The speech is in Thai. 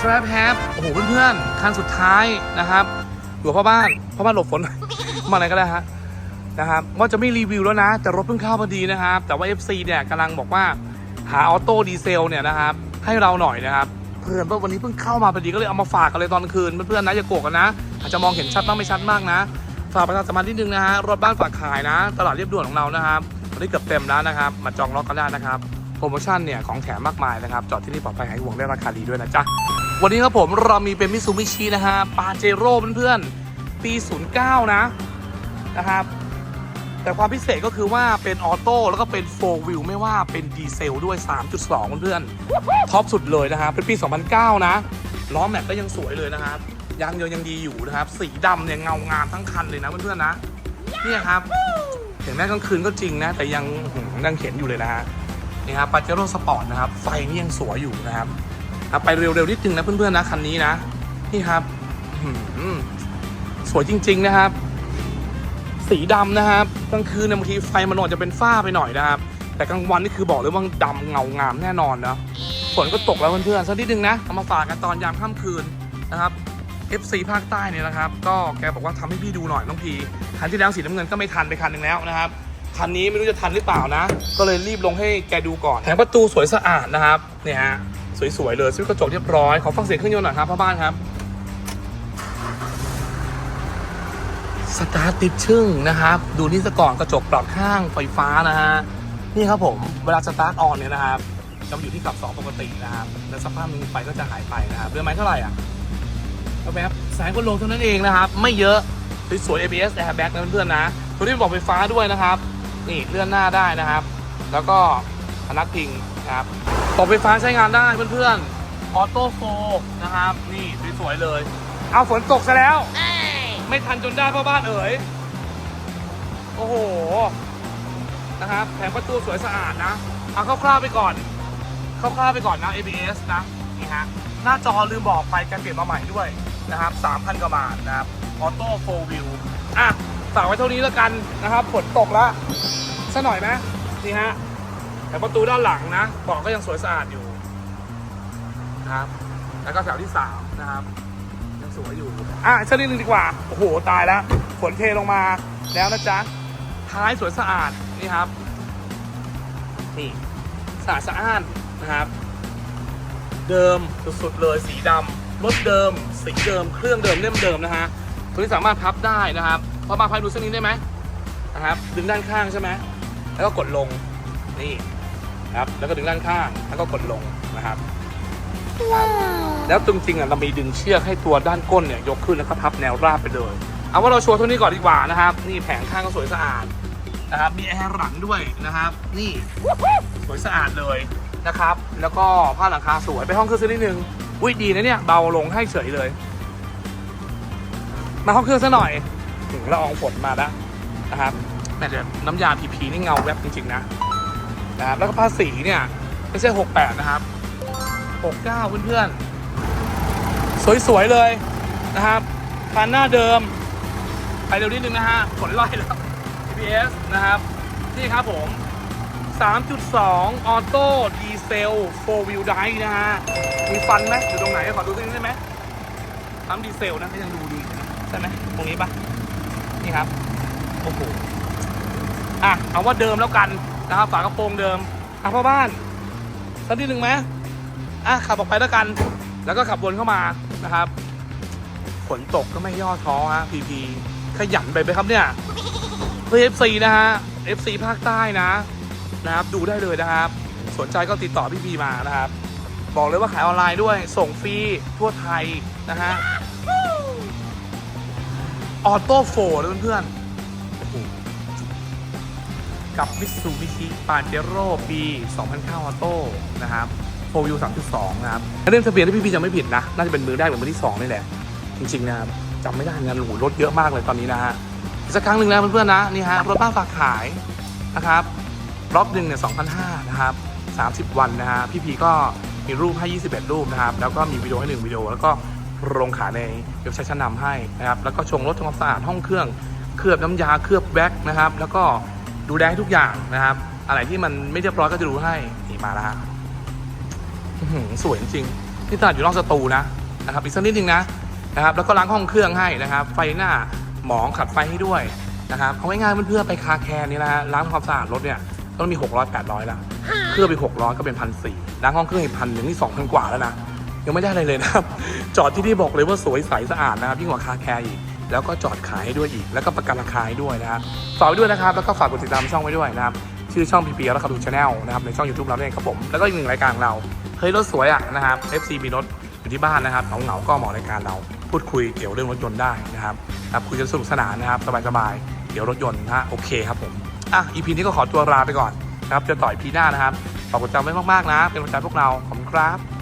ทร p แฮปโอ้โหเพื่อนๆ คันสุดท้ายนะครับอยู่พ่อบ้านพ่อบ้านหลบฝน มาไหนก็ได้ฮะนะครับว่าจะไม่รีวิวแล้วนะ แต่รถเพิ่งเข้าพอดีนะครับ แต่ว่า FC เนี่ยกำลังบอกว่าหาออโต้ดีเซลเนี่ยนะครับให้เราหน่อยนะครับเพื่อนว่าวันนี้เพิ่งเข้ามาพอดีก็เลยเอามาฝากกันเลยตอนคืนเพื่อนๆนะอย่าโกรธกันนะ อาจจะมองเห็นชัดบ้างไม่ชัดมากนะฝากประชาสัมพันธ์นิดนึงนะฮะรถบ้านฝากขายนะ ตลาดเรียบด่วนของเรานะครับตอนนี้เกือบเต็มแล้วนะครับ มาจองล็อกกันได้นะครับโปรโมชั่นเนี่ยของแถมมากมายนะครับจอดที่นี่ปลอดภัยหายห่วงได้ราคาดีด้วยนะจ๊ะ วันนี้ครับผมเรามีเป็นมิซูมิชินะฮะปาเจโร่เพื่อนๆปี 09 นะนะครับ แต่ความพิเศษก็คือว่าเป็นออโต้แล้วก็เป็นโฟร์วิวไม่ว่าเป็นดีเซลด้วย 3.2 เพื่อนๆท็อปสุดเลยนะครับเป็นปี 2009 นะล้อแม็กก็ยังสวยเลยนะครับยางเดียวยังดีอยู่นะครับ สีดำเนี่ยเงางามทั้งคันเลยนะเพื่อนๆนะเนี่ยครับเห็นไหมกลางคืนก็จริงนะ แต่ยังยังเห็นอยู่เลยนะฮะนี่ครับปาเจโร่สปอร์ตนะครับ ไฟนี่ยังสวยอยู่นะครับ อะไปเร็วๆนิดนึงนะเพื่อนๆนะคันนี้นะนี่ครับสวยจริง ๆนะครับ สีดำนะครับกลางคืนเนี่ยบางทีไฟมันอาจจะเป็นฝ้าไปหน่อยนะครับ แต่กลางวันนี่คือบอกเลยว่าดำเงางามแน่นอนนะฝนก็ตกแล้วเพื่อนๆสักนิดนึงนะเอามาฝากกันตอนยามค่ำคืนนะครับ FC ภาคใต้เนี่ยนะครับ ก็แกบอกว่าทำให้พี่ดูหน่อยน้องพีคันที่แล้วสีน้ำเงินก็ไม่ทันไปคันหนึ่งแล้วนะครับคันนี้ไม่รู้จะทันหรือเปล่านะ ก็เลยรีบลงให้แกดูก่อนแถมประตูสวยสะอาดนะครับเนี่ยฮะ สวยๆเลยซื้อกระจกเรียบร้อย ขอฟังเสียงเครื่องยนต์หน่อยครับพ่อบ้านครับ สตาร์ทติดชึ่งนะครับ ดูนี่ซะก่อนกระจกปรับข้างไฟฟ้านะฮะ นี่ครับผมเวลาสตาร์ทออนเนี่ยนะครับจะอยู่ที่กลับสองปกตินะครับ แล้วสภาพมีไฟก็จะหายไปนะครับเรือไม้เท่าไหร่อะเอาแบบแสงก็ลงเท่านั้นเองนะครับ ไม่เยอะสวยๆ ABS airbag นะเพื่อนๆนะตัวนี้เป็นบอกไฟฟ้าด้วยนะครับ นี่เลื่อนหน้าได้นะครับ แล้วก็พนักพิงนะครับ บอไฟฟ้าใช้งานได้เพื่อนๆ ออโต้โฟนะครับ นี่สวยๆเลย เอาฝนตกซะแล้ว ไม่ทันจนได้พ่อบ้านเอ๋ย โอ้โห นะครับ แผงประตูสวยสะอาดนะ เอาคร่าวๆไปก่อน คร่าวๆไปก่อนนะ ABS นะ นี่ฮะ หน้าจอลืมบอกไปแกเปลี่ยนมาใหม่ด้วยนะครับ3,000กว่าบาทนะครับ ออโต้โฟวิวอะฝากไว้เท่านี้แล้วกันนะครับ ฝนตกแล้วสักหน่อยไหมนี่ฮะ แต่ประตูด้านหลังนะเบอกก็ยังสวยสะอาดอยู่นะครับ แล้วก็แถวที่สามนะครับยังสวยอยู่ อะเชนิดนึงดีกว่า โอ้โห ตายแล้วฝนเทลงมาแล้วนะจ๊ะ ท้ายสวยสะอาด นี่ครับ นี่สะอาดสะอ้านนะครับ เดิมสุดๆเลยสีดำรถเดิม สีเดิม เครื่องเดิมเล่มเดิมนะฮะ ตัวนี้สามารถพับได้นะครับ พอมาพับดูเส้นนี้ได้ไหมนะครับ ดึงด้านข้างใช่ไหม แล้วก็กดลง นี่ นะครับแล้วก็ดึงด้านข้างแล้วก็กดลงนะครับ แล้วจริงๆอะเรามีดึงเชือกให้ตัวด้านก้นเนี่ยยกขึ้นแล้วก็พับแนวราบไปเลย เอาว่าเราโชว์เท่านี้ก่อนดีกว่านะครับ นี่แผงข้างก็สวยสะอาดนะครับมีแอร์หลังด้วยนะครับ นี่สวยสะอาดเลยนะครับ แล้วก็ผ้าหลังคาสวยไปห้องเครื่องสักนิดนึงอุ้ยดีนะเนี่ยเบาลงให้เฉยเลย มาห้องเครื่องซะหน่อยถึงละอองฝนมาแล้วนะครับแม่เดี๋ยวน้ำยาพีพีนี่เงาแวบจริงๆนะ นะครับแล้วก็ภาษีเนี่ยไม่ใช่ 68 นะครับ 69 เพื่อนๆ สวยๆ เลยนะครับคันหน้าเดิม ไปเร็วนิดนึงนะฮะฝนไล่แล้ว GPS นะครับ นี่ครับผม 3.2 ออโต้ดีเซล 4 wheel drive นะฮะ มีฟันไหมอยู่ตรงไหน ขอดูตรงนี้ได้ไหมปั๊มดีเซลนะก็ยังดูดีนะใช่ไหมตรงนี้ปะนี่ครับ โอ้โห อะ เอาว่าเดิมแล้วกัน นะครับฝากระโปรงเดิมอะพ่อบ้านสักนิดนึงไหมอะขับออกไปแล้วกัน แล้วก็ขับวนเข้ามานะครับฝนตกก็ไม่ย่อท้อฮะพีพีขยันไปไหมครับเนี่ยเพื่อ FC นะฮะ FC ภาคใต้นะนะครับดูได้เลยนะครับ สนใจก็ติดต่อพี่พีมานะครับ บอกเลยว่าขายออนไลน์ด้วยส่งฟรีทั่วไทยนะฮะออโต้โฟร์เพื่อนๆ กับมิ t ซูบิชิปาเจโร่ปี 2009ออโต้นะครับโฟวิว3.2 นะครับเรื่องทะเบียนที่พี่พี่จะไม่ผิดนะ น่าจะเป็นมือได้เหมือนมือที่2นี่แหละ จริง ๆ นะครับจำไม่ได้งานหรูรถเยอะมากเลยตอนนี้นะฮะสักครั้งหนึ่งนะเพื่อนๆนะนี่ฮะรถบ้านฝากขายนะครับรอบหนึ่งเนี่ย2,500นะครับ 30 วันนะฮะพี่พีก็มีรูปให้ 21 รูปนะครับ แล้วก็มีวิดีโอให้ 1 วิดีโอ แล้วก็ลงขายในเว็บไซต์ชั้นนำให้นะครับ แล้วก็ชงรถทำความสะอาดห้องเครื่อง เคลือบน้ำยา เคลือบแว็กนะครับ แล้วก็ ดูแลให้ทุกอย่างนะครับ อะไรที่มันไม่เรียบร้อยก็จะดูให้นี่มาแล้วฮะสวยจริงที่ตลาดอยู่นอกสตูนะนะครับอีกสักนิดนึงนะนะครับ แล้วก็ล้างห้องเครื่องให้นะครับ ไฟหน้าหมองขัดไฟให้ด้วยนะครับเอาง่ายๆเพื่อนๆไปคาแคร์นี่นะฮะล้างความสะอาดรถเนี่ยต้องมี 600 800ละเครื่องไป600ก็เป็นพันสี่ล้างห้องเครื่องอีกพันหนึ่งนี่สองพันกว่าแล้วนะยังไม่ได้อะไรเลยนะครับ จอดที่นี่บอกเลยว่าสวยใสสะอาดนะครับยิ่งกว่าคาแคร์อีก แล้วก็จอดขายให้ด้วยอีก แล้วก็ประกันราคาให้ด้วยนะครับฝากไว้ด้วยนะครับ แล้วก็ฝากกดติดตามช่องไว้ด้วยนะครับ ชื่อช่องพีพีแล้วครับดูชาแนลนะครับ ในช่อง YouTube เราเนี่ยครับผม แล้วก็อีกหนึ่งรายการเรา เฮ้ยรถสวยอะนะครับ FC มีรถอยู่ที่บ้านนะครับเหงาๆก็เหมาะรายการเรา พูดคุยเกี่ยวเรื่องรถยนต์ได้นะครับครับคุยกันสนุกสนานนะครับสบายๆเดี๋ยวรถยนต์นะฮะโอเคครับผม อะ EP นี้ก็ขอตัวลาไปก่อนนะครับจะต่อยพีหน้านะครับฝากกดติดตามไว้มากๆนะ เป็นกำลังใจพวกเรา ขอบคุณครับ